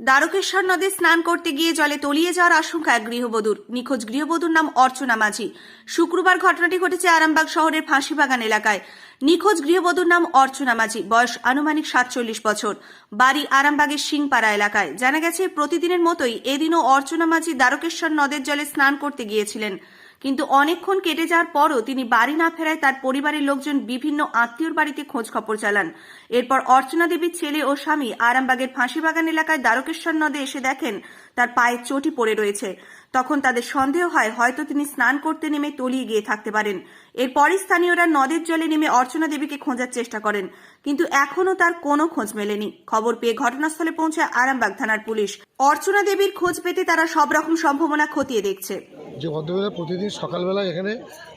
দ্বারকেশ্বর নদে স্নান করতে গিয়ে জলে তলিয়ে যাওয়ার আশঙ্কা এক গৃহবধূর। নিখোঁজ গৃহবধূর নাম অর্চনা মাঝি। শুক্রবার ঘটনাটি ঘটেছে আরামবাগ শহরের ফাঁসিবাগান এলাকায়। নিখোঁজ গৃহবধূর নাম অর্চনা মাঝি, বয়স আনুমানিক সাতচল্লিশ বছর। বাড়ি আরামবাগের সিংপাড়া এলাকায়। জানা গেছে, প্রতিদিনের মতোই এদিনও অর্চনা মাঝি দ্বারকেশ্বর নদের জলে স্নান করতে গিয়েছিলেন। কিন্তু অনেকক্ষণ কেটে যাওয়ার পরও তিনি বাড়ি না ফেরায় তার পরিবারের লোকজন বিভিন্ন আত্মীয়র বাড়িতে খোঁজ খবর চালান। এরপর অর্চনা দেবীর ছেলে ও স্বামী আরামবাগের ফাঁসিবাগান এলাকায় দ্বারকেশ্বর নদে এসে দেখেন তার পায়ে চটি পড়ে রয়েছে। তখন তাদের সন্দেহ হয় হয়তো তিনি স্নান করতে নেমে তলিয়ে গিয়ে থাকতে পারেন। এরপরই স্থানীয়রা নদের জলে নেমে অর্চনা দেবীকে খোঁজার চেষ্টা করেন। কিন্তু এখনও তার কোনো খোঁজ মেলেনি। খবর পেয়ে ঘটনাস্থলে পৌঁছায় আরামবাগ থানার পুলিশ। অর্চনা দেবীর খোঁজ পেতে তারা সব রকম সম্ভাবনা খতিয়ে দেখছে। যে ভদ্রবেলা প্রতিদিন সকালবেলা এখানে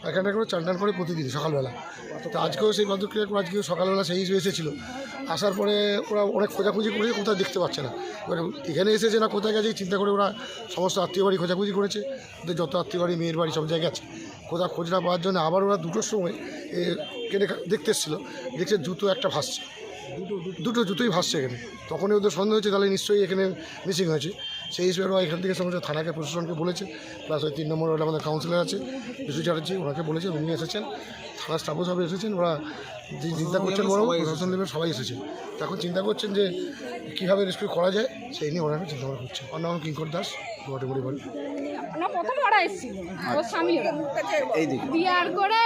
এখানে করে চান টান করে প্রতিদিন সকালবেলা। তো আজকেও সেই ভদ্রক্রিয়া করে আজকেও সকালবেলা সেই এসেছিল। আসার পরে ওরা অনেক খোঁজাখুঁজি করেছে, কোথাও দেখতে পাচ্ছে না। এবারে এখানে এসেছে না, কোথায় গেছে চিন্তা করে ওরা সমস্ত আত্মীয় বাড়ি খোঁজাখুঁজি করেছে। ওদের যত আত্মীয় বাড়ি, মেয়ের বাড়ি সব জায়গায় আছে। কোথাও খোঁজ না পাওয়ার জন্য আবার ওরা দুটোর সময় কেনে দেখতে এসেছিল। দেখছে জুতো একটা ভাসছে। দুটো দুটো জুতোই ভাসছে এখানে। তখনই ওদের সন্দেহ হয়েছে তাহলে নিশ্চয়ই এখানে মিসিং হয়েছে। সেই হিসেবে ওরা এখান থেকে সমস্ত থানাকে প্রশাসনকে বলেছে। প্লাস ওই তিন নম্বর আমাদের কাউন্সিলর আছে বিশু চ্যাটার্জি ওনাকে বলেছে উনি এসেছেন। থানার স্টাফও সব এসেছেন ওরা যে চিন্তা করছেন বড় প্রশাসন লেভেল সবাই এসেছে। তখন চিন্তা করছেন যে কীভাবে রেস্কিউ করা যায় সেই নিয়ে ওরা চিন্তা ভাবনা করছে। ওর নাম কিঙ্কর দাস না প্রথম ওরা এসেছিল ওর স্বামী এই দিকে। বিয়ার করে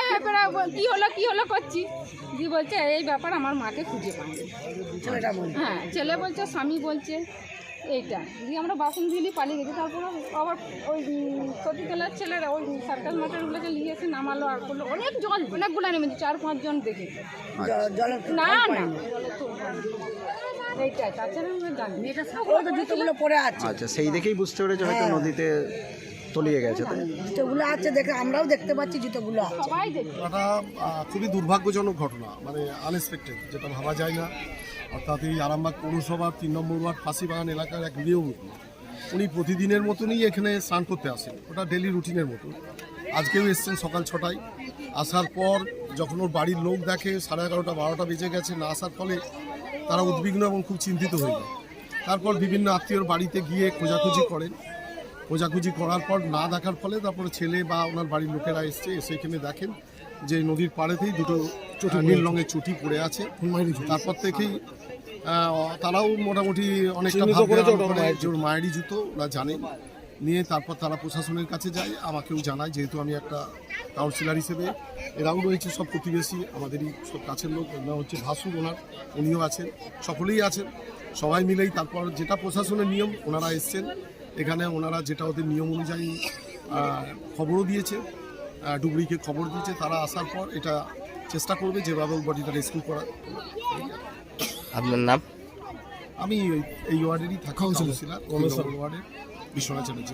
কি হলো কি হলো করছি? দি বলছে এই ব্যাপার আমার মাকে খুঁজে পাইনি হ্যাঁ ছেলে বলছে স্বামী বলছে। এইটা। দিয়ে আমরা বাসন দিলি পালিয়ে গেছি তারপর আবার ওই সতীতলার ছেলেরা ওই সার্কাস মাস্টারগুলোকে নিয়ে এসে নামালো আর করল অনেক জল অনেকগুলো নেমেছে চার পাঁচজন দেখে। না না। এইটাই তাছাড়া আমরা জানি জুতোগুলো পরে আছে। আচ্ছা সেই দেখেই বুঝতে পেরেছে হয়তো নদীতে তলিয়ে গেছে তাই জুতোগুলো আছে দেখে আমরাও দেখতে পাচ্ছি জুতোগুলো সবাই দেখে। খুবই দুর্ভাগ্যজনক ঘটনা মানে আনএক্সপেক্টেড যেটা ভাবা যায় না। অর্থাৎ এই আরামবাগ পৌরসভার তিন নম্বর ওয়ার্ড ফাঁসিবাগান এলাকার এক গৃহবধূ উনি প্রতিদিনের মতনই এখানে স্নান করতে আসেন। ওটা ডেলি রুটিনের মতো। আজকেও এসছেন সকাল ছটায়। আসার পর যখন ওর বাড়ির লোক দেখে সাড়ে এগারোটা, বারোটা বেজে গেছে, না আসার ফলে তারা উদ্বিগ্ন এবং খুব চিন্তিত হয়ে যায়। তারপর বিভিন্ন আত্মীয়র বাড়িতে গিয়ে খোঁজাখুঁজি করেন। খোঁজাখুঁজি করার পর না দেখার ফলে তারপরে ছেলে বা ওনার বাড়ির লোকেরা এসছে এসে এখানে দেখেন যে নদীর পাড়েতেই দুটো নীল রঙের চটি পড়ে আছে। তারপর থেকেই তারাও মোটামুটি অনেকটা ওর মায়েরই জুতো ওরা জানেন নিয়ে তারপর তারা প্রশাসনের কাছে যায় আমাকেও জানায় যেহেতু আমি একটা কাউন্সিলার হিসেবে এরাও রয়েছে সব প্রতিবেশী আমাদেরই সব কাছের লোক ওনার হচ্ছে ভাসু ওনার উনিও আছেন সকলেই আছেন। সবাই মিলেই তারপর যেটা প্রশাসনের নিয়ম ওনারা এসছেন। এখানে ওনারা যেটা ওদের নিয়ম অনুযায়ী খবরও দিয়েছে। ডুবরিকে খবর দিয়েছে তারা আসার পর এটা চেষ্টা করবে যেভাবে বডিটা রেস্কিউ করার আপনার নাম? আমি এই- এই ওয়ার্ডেরই থাকি কাউন্সিলর। ওয়ার্ডের বিশ্বনাথ চ্যাটার্জি।